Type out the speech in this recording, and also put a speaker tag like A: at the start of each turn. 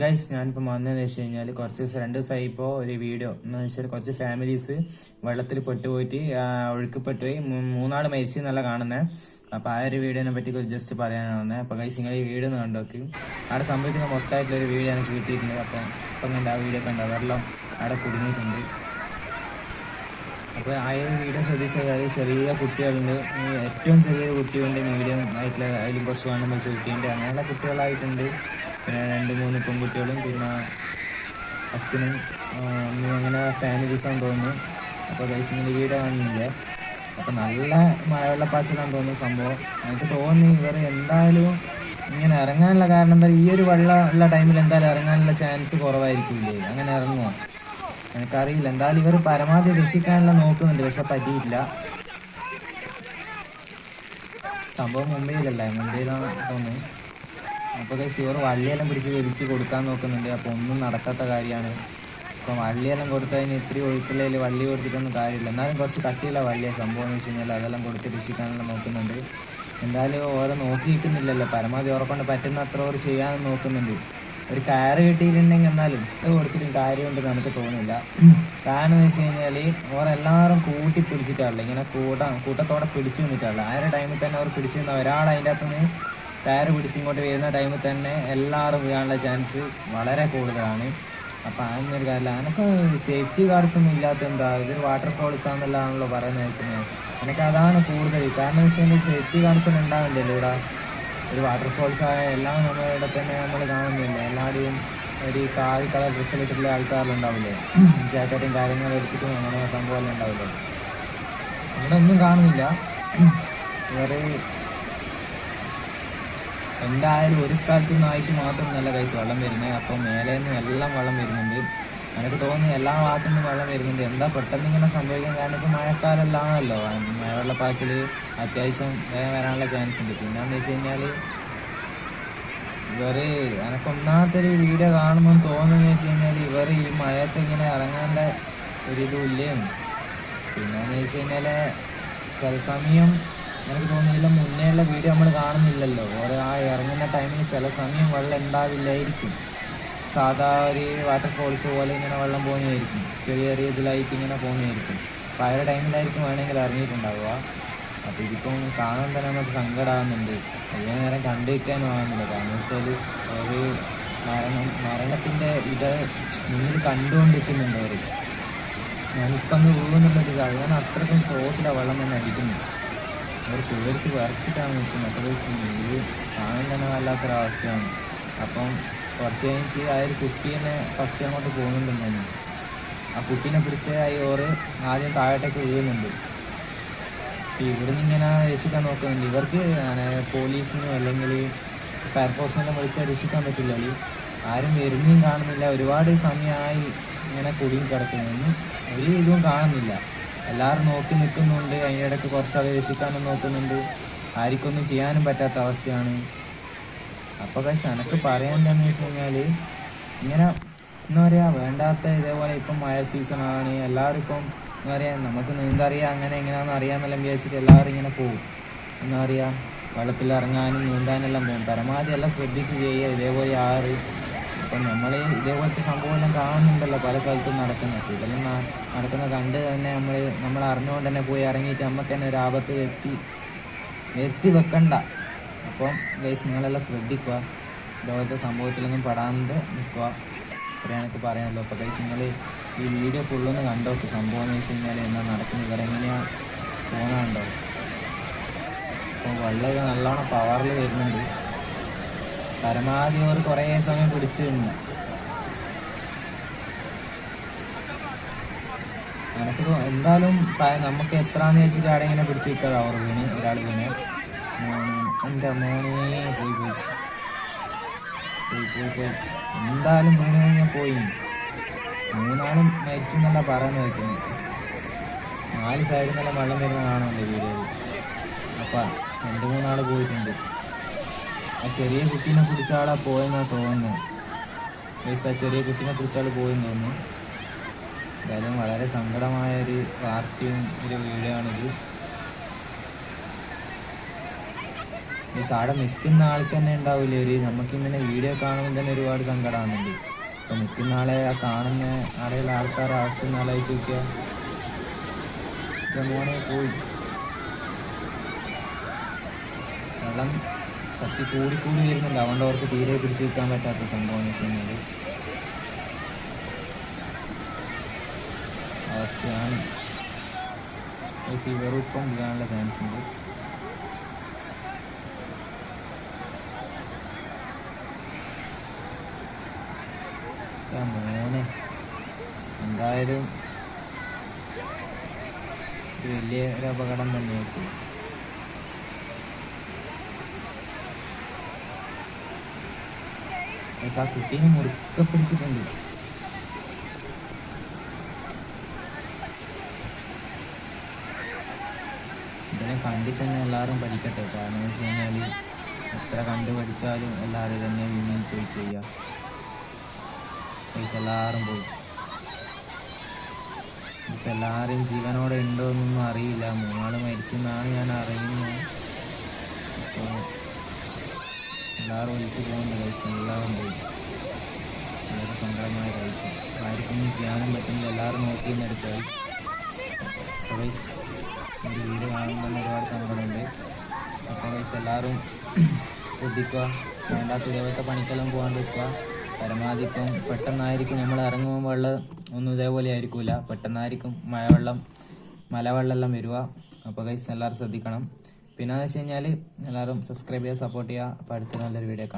A: Guys ഞാനിപ്പോൾ വന്നതെന്ന് വെച്ച് കഴിഞ്ഞാൽ കുറച്ച് ദിവസം രണ്ട് ദിവസമായി ഇപ്പോൾ ഒരു വീഡിയോ. എന്ന് വെച്ചാൽ കുറച്ച് ഫാമിലീസ് വെള്ളത്തിൽ പെട്ടുപോയിട്ട് ഒഴുക്കപ്പെട്ടുപോയി മൂന്നാൾ മരിച്ചു എന്നല്ല കാണുന്നത് അപ്പോൾ ആ ഒരു വീഡിയോനെ പറ്റി കുറച്ച് ജസ്റ്റ് പറയാനാണ് വന്നത് അപ്പോൾ ഗൈസ് നിങ്ങൾ ഈ വീഡിയോ ഒന്ന് കണ്ടോക്ക്. അവിടെ സംഭവിക്കുന്ന മൊത്തമായിട്ടുള്ള ഒരു വീഡിയോ എനിക്ക് കിട്ടിയിട്ടുണ്ട്. അപ്പം ഇപ്പം കണ്ട ആ വീഡിയോ കണ്ട? വെള്ളം അവിടെ കുടുങ്ങിയിട്ടുണ്ട്. അപ്പോൾ ആ വീഡിയോ ശ്രദ്ധിച്ച ശ്രദ്ധിച്ചാൽ ചെറിയ കുട്ടികളുണ്ട്. ഏറ്റവും ചെറിയൊരു കുട്ടിയുണ്ട്. മീഡിയം ആയിട്ടുള്ള അതിലും കുറച്ച് വേണം കുട്ടിയുണ്ട്. അങ്ങനെയുള്ള കുട്ടികളായിട്ടുണ്ട്. പിന്നെ രണ്ട് മൂന്ന് പെൺകുട്ടികളും പിന്നെ അച്ഛനും അമ്മയും അങ്ങനെ ഫാമിലീസാന്ന് തോന്നുന്നു. അപ്പോൾ ഗൈസ് നിങ്ങൾ വീഡിയോ കാണുന്നില്ല. അപ്പോൾ നല്ല മഴവെള്ളപ്പാച്ചിലാന്ന് തോന്നുന്നു സംഭവം. എനിക്ക് തോന്നി ഇവർ എന്തായാലും ഇങ്ങനെ ഇറങ്ങാനുള്ള കാരണം എന്താ? ഈ ഒരു വെള്ളം ഉള്ള ടൈമിൽ എന്തായാലും ഇറങ്ങാനുള്ള ചാൻസ് കുറവായിരിക്കില്ലേ? അങ്ങനെ ഇറങ്ങുമോ എനിക്കറിയില്ല. എന്തായാലും ഇവർ പരമാവധി രക്ഷിക്കാനുള്ള നോക്കുന്നുണ്ട്. പക്ഷെ പറ്റിയിട്ടില്ല. സംഭവം മുംബൈയിലല്ലേ മുംബൈയിലാണ് തോന്നുന്നു. അപ്പോൾ ഇവർ വള്ളിയെല്ലാം പിടിച്ച് വലിച്ച് കൊടുക്കാൻ നോക്കുന്നുണ്ട്. അപ്പോൾ ഒന്നും നടക്കാത്ത കാര്യമാണ്. അപ്പോൾ വള്ളിയെല്ലാം കൊടുത്തതിന് ഇത്രയും ഒഴുക്കുള്ളതിൽ വള്ളി കൊടുത്തിട്ടൊന്നും കാര്യമില്ല. എന്നാലും കുറച്ച് കട്ടിയുള്ള വള്ളിയാണ് സംഭവം എന്ന് വെച്ച് കഴിഞ്ഞാൽ അതെല്ലാം കൊടുത്ത് രക്ഷിക്കാനുള്ള നോക്കുന്നുണ്ട്. എന്തായാലും ഓരോ നോക്കി നിൽക്കുന്നില്ലല്ലോ പരമാവധി ഉറപ്പുണ്ട് പറ്റുന്ന അത്ര ഓർ ചെയ്യാനും നോക്കുന്നുണ്ട്. ഒരു കയറ് കിട്ടിയിട്ടുണ്ടെങ്കിൽ എന്നാലും അത് കൊടുത്തിട്ടും കാര്യമുണ്ടെന്ന് നമുക്ക് തോന്നില്ല കാരണം എന്ന് വെച്ച് കഴിഞ്ഞാൽ ഓരെല്ലാവരും കൂട്ടി പിടിച്ചിട്ടാണല്ലോ ഇങ്ങനെ കൂട്ട കൂട്ടത്തോടെ പിടിച്ചു നിന്നിട്ടാണല്ലോ. ആ ഒരു ടൈമിൽ തന്നെ അവർ പിടിച്ചു നിന്ന ഒരാൾ അതിന്റെ അകത്തുനിന്ന് കയറ് പിടിച്ച് ഇങ്ങോട്ട് വരുന്ന ടൈമിൽ തന്നെ എല്ലാവരും വീഴാനുള്ള ചാൻസ് വളരെ കൂടുതലാണ്. അപ്പം ഒരു കാര്യമില്ല. എനിക്ക് സേഫ്റ്റി ഗാർഡ്സ് ഒന്നും ഇല്ലാത്ത എന്താ? ഇതൊരു വാട്ടർ ഫോൾസ് ആണെന്നുള്ളതാണല്ലോ പറയുന്നത് കേൾക്കുന്നത്. എനിക്ക് അതാണ് കൂടുതൽ കാരണം എന്ന് വെച്ച് കഴിഞ്ഞാൽ സേഫ്റ്റി ഗാർഡ്സ് ഉണ്ടാവണ്ടല്ലോ ഇവിടെ ഒരു വാട്ടർഫോൾസ് ആയ എല്ലാം നമ്മളിവിടെ തന്നെ നമ്മൾ കാണുന്നില്ല എല്ലാവരുടെയും ഒരു കാവി കളർ ഡ്രസ്സ് ഇട്ടിട്ടുള്ള ആൾക്കാരിലുണ്ടാവില്ലേ ജാക്കറ്റും കാര്യങ്ങളും എടുത്തിട്ടും അങ്ങനെ സംഭവമെല്ലാം ഉണ്ടാവില്ലേ? അങ്ങനെ ഒന്നും കാണുന്നില്ല. വേറെ എന്തായാലും ഒരു സ്ഥലത്തു നിന്നായിട്ട് മാത്രം നല്ല കൈസ് വെള്ളം വരുന്നത് അപ്പോൾ മേലെ നിന്നും എല്ലാം വെള്ളം വരുന്നുണ്ട്. എനിക്ക് തോന്നുന്നു എല്ലാ ഭാഗത്തു നിന്നും വെള്ളം വരുന്നുണ്ട്. എന്താ പെട്ടെന്ന് ഇങ്ങനെ സംഭവിക്കാൻ കാരണം ഇപ്പോൾ മഴക്കാലല്ലാണല്ലോ. മഴവെള്ളപ്പാച്ചിൽ അത്യാവശ്യം വേഗം വരാനുള്ള ചാൻസ് ഉണ്ട്. പിന്നെന്ന് വെച്ച് കഴിഞ്ഞാൽ ഇവർ എനക്കൊന്നാമത്തെ ഒരു വീഡിയോ കാണുമ്പോൾ തോന്നുന്നു വെച്ച് കഴിഞ്ഞാൽ ഇവർ ഈ മഴയത്ത് ഇങ്ങനെ ഇറങ്ങാനുള്ള ഒരിതും ഇല്ലേ പിന്നെന്ന് വെച്ച് കഴിഞ്ഞാൽ ചില സമയം എനിക്ക് തോന്നിയില്ല മുന്നേ ഉള്ള വീഡിയോ നമ്മൾ കാണുന്നില്ലല്ലോ. ഓരോ ആ ഇറങ്ങുന്ന ടൈമിൽ ചില സമയം വെള്ളം ഉണ്ടാവില്ലായിരിക്കും. സാധാ ഒരു വാട്ടർ ഫോൾസ് പോലെ ഇങ്ങനെ വെള്ളം പോകുന്നതായിരിക്കും ചെറിയ ചെറിയ ഇതിലായിട്ട് ഇങ്ങനെ പോകുന്നതായിരിക്കും അപ്പോൾ ആ ടൈമിലായിരിക്കും വേണമെങ്കിൽ ഇറങ്ങിയിട്ടുണ്ടാവുക അപ്പോൾ ഇതിപ്പം കാണാൻ തന്നെ നമുക്ക് സങ്കടമാകുന്നുണ്ട് അധികം നേരം കണ്ടു വയ്ക്കാനും ആകുന്നില്ല കാരണം വെച്ചാൽ ഒരു മരണം മരണത്തിന്റെ ഇത് മുന്നിൽ കണ്ടുകൊണ്ടിരിക്കുന്നുണ്ട് അവർ ഞാനിപ്പം അങ്ങ് വീഴുന്നുള്ളത് ഞാൻ അത്രയ്ക്കും ഫോഴ്സിലാണ് വെള്ളം തന്നെ അടിക്കുന്നത്. അവർ പേടിച്ച് വരച്ചിട്ടാണ് നിൽക്കുന്നത്. അപ്പോൾ ഇത് കാണാൻ തന്നെ വല്ലാത്തൊരവസ്ഥയാണ്. അപ്പം കുറച്ച് കഴിഞ്ഞിട്ട് ആ ഒരു കുട്ടീനെ ഫസ്റ്റ് അങ്ങോട്ട് പോകുന്നുണ്ടെന്നു ആ കുട്ടീനെ പിടിച്ച ആ ഓറ് ആദ്യം താഴോട്ടേക്ക് വീഴുന്നുണ്ട്. ഇവിടുന്ന് ഇങ്ങനെ രക്ഷിക്കാൻ നോക്കുന്നുണ്ട്. ഇവർക്ക് പോലീസിനോ അല്ലെങ്കിൽ ഫയർഫോഴ്സിനെല്ലാം വിളിച്ചാൽ രക്ഷിക്കാൻ പറ്റില്ല. ആരും വരുന്നതും കാണുന്നില്ല. ഒരുപാട് സമയമായി ഇങ്ങനെ കുടുങ്ങി കിടക്കുന്നതൊന്നും ഒരു ഇതും കാണുന്നില്ല. എല്ലാവരും നോക്കി നിൽക്കുന്നുണ്ട്. അതിന്റെ ഇടയ്ക്ക് കുറച്ചാൾ രക്ഷിക്കാനും നോക്കുന്നുണ്ട്. ആർക്കൊന്നും ചെയ്യാനും പറ്റാത്ത അവസ്ഥയാണ്. അപ്പോൾ കഴിച്ച് എനക്ക് പറയാനുണ്ടെന്ന് വെച്ച് കഴിഞ്ഞാൽ ഇങ്ങനെ എന്താ പറയുക വേണ്ടാത്ത ഇതേപോലെ ഇപ്പം മഴ സീസണാണ് എല്ലാവരും ഇപ്പം എന്താ പറയുക നമുക്ക് നീന്തറിയാം അങ്ങനെ എങ്ങനെയാണെന്ന് അറിയാമെന്നെല്ലാം വിചാരിച്ചിട്ട് എല്ലാവരും ഇങ്ങനെ പോകും എന്താ പറയുക വെള്ളത്തിൽ ഇറങ്ങാനും നീന്താനെല്ലാം പോകും പരമാവധി എല്ലാം ശ്രദ്ധിച്ച് ചെയ്യുക ഇതേപോലെ ആറ്. ഇപ്പൊ നമ്മൾ ഇതേപോലത്തെ സംഭവം എല്ലാം കാണുന്നുണ്ടല്ലോ പല സ്ഥലത്തും നടക്കുന്നത് അപ്പോൾ ഇതെല്ലാം നടക്കുന്ന കണ്ട് തന്നെ നമ്മൾ നമ്മൾ അറിഞ്ഞുകൊണ്ട് തന്നെ പോയി ഇറങ്ങിയിട്ട് നമുക്ക് തന്നെ ഒരു ആപത്ത് എത്തി എത്തി വെക്കണ്ട. അപ്പം ഗൈസ് നിങ്ങളെല്ലാം ശ്രദ്ധിക്കുക. ഇതുപോലത്തെ സംഭവത്തിലൊന്നും പെടാതെ നിൽക്കുക. ഇത്രയാണ് എനിക്ക് പറയാനുള്ളൂ അപ്പോൾ ഗൈസ് നിങ്ങൾ ഈ വീഡിയോ ഫുള്ളൊന്ന് കണ്ടോക്ക് സംഭവം എന്ന് വെച്ച് കഴിഞ്ഞാൽ എന്താ നടക്കുന്നത്? ഇവരെങ്ങനെയാണ് പോകുന്നുണ്ടോ അപ്പോൾ വെള്ളമൊക്കെ നല്ലോണം പവറിൽ വരുന്നുണ്ട്. പരമാവധി അവർ കുറേ സമയം പിടിച്ചു നിന്നു. എനിക്ക് എന്തായാലും നമുക്ക് എത്രാന്ന് വെച്ചിട്ട് ആടെ ഇങ്ങനെ പിടിച്ച് നിൽക്കാതെ അവർ വീണ് ഒരാൾ വീണ്. എന്റെ മോനെ പോയി പോയി. പോയി പോയി പോയി. എന്തായാലും മൂന്ന് കഴിഞ്ഞാൽ പോയി. മൂന്നാളും മരിച്ചെന്നല്ല പറയുന്നത് കേൾക്കുന്നത് നാല് സൈഡിൽ നിന്നെല്ലാം വെള്ളം വരുന്ന കാണുന്നുണ്ട് വീഡിയോയിൽ അപ്പം രണ്ട് മൂന്നാൾ പോയിട്ടുണ്ട്. ആ ചെറിയ കുട്ടീനെ പിടിച്ചാളാ പോയെന്നാ തോന്നുന്നു. പൈസ ആ ചെറിയ കുട്ടീനെ പിടിച്ചാൾ പോയെന്ന് തോന്നുന്നു. എന്തായാലും വളരെ സങ്കടമായ ഒരു വാർത്തയും ഒരു വീഡിയോ ആണിത്. ഈ സാടെ നിൽക്കുന്ന ആൾക്ക് തന്നെ ഉണ്ടാവില്ല ഒരു? നമുക്ക് ഇങ്ങനെ വീഡിയോ കാണുമ്പോൾ തന്നെ ഒരുപാട് സങ്കടമാകുന്നുണ്ട് അപ്പൊ നിൽക്കുന്ന ആളെ ആ കാണുന്ന ആടെയുള്ള ആൾക്കാരെ അവസ്ഥ ആലോചിച്ച് ഇത്ര മോനെ പോയി. വെള്ളം ശക്തി കൂടി കൂടി വരുന്നുണ്ട്. അതുകൊണ്ട് അവർക്ക് തീരെ പിടിച്ചു നിൽക്കാൻ പറ്റാത്ത സംഭവം എന്ന് വെച്ച് അവസ്ഥയാണ്. ഇപ്പം വീഴാനുള്ള ചാൻസ് ഉണ്ട്. മോനെ. എന്തായാലും വലിയ ഒരു അപകടം തന്നെയായിപ്പോയി ആ കുട്ടീനെ മുറുക്കെ പിടിച്ചിട്ടുണ്ട്. ഇതിനെ കണ്ടി തന്നെ എല്ലാവരും പഠിക്കട്ടെ. കാരണം എന്ന് വെച്ച് കഴിഞ്ഞാൽ എത്ര കണ്ടു പഠിച്ചാലും എല്ലാവരും തന്നെ വീണ്ടും പോയി ചെയ്യുക പൈസ എല്ലാവരും പോയി. ഇപ്പം എല്ലാവരും ജീവനോടെ ഉണ്ടോ എന്നൊന്നും അറിയില്ല. മൂന്നാൾ മരിച്ചെന്നാണ് ഞാൻ അറിയുന്നത്. അപ്പോൾ എല്ലാവരും ഒലിച്ചു പോകുന്നുണ്ട് പൈസ എല്ലാവരും പോയി. വളരെ സങ്കടമായ കാഴ്ച ആർക്കൊന്നും ചെയ്യാനും പറ്റുന്നില്ല. എല്ലാവരും നോക്കി നിന്നെടുത്തായി പൈസ ഒരു വീഡിയോ കാണുമ്പോൾ തന്നെ ഒരുപാട് സങ്കടമുണ്ട്. അപ്പോൾ പൈസ എല്ലാവരും ശ്രദ്ധിക്കുക. വേണ്ടാത്ത ഇതേപോലത്തെ പണിക്കെല്ലാം പോകാണ്ടിരിക്കുക പരമാവധി ഇപ്പം പെട്ടെന്നായിരിക്കും നമ്മൾ ഇറങ്ങുമ്പോൾ വെള്ളം ഒന്നും ഇതേപോലെ ആയിരിക്കില്ല പെട്ടെന്നായിരിക്കും മഴവെള്ളം മലവെള്ളം വരിക. അപ്പോൾ ഗൈസ് എല്ലാവരും ശ്രദ്ധിക്കണം. പിന്നെ എന്ന് വെച്ച് കഴിഞ്ഞാൽ എല്ലാവരും സബ്സ്ക്രൈബ് ചെയ്യുക സപ്പോർട്ട് ചെയ്യുക. അപ്പോൾ അടുത്ത നല്ലൊരു വീഡിയോ കാണാം.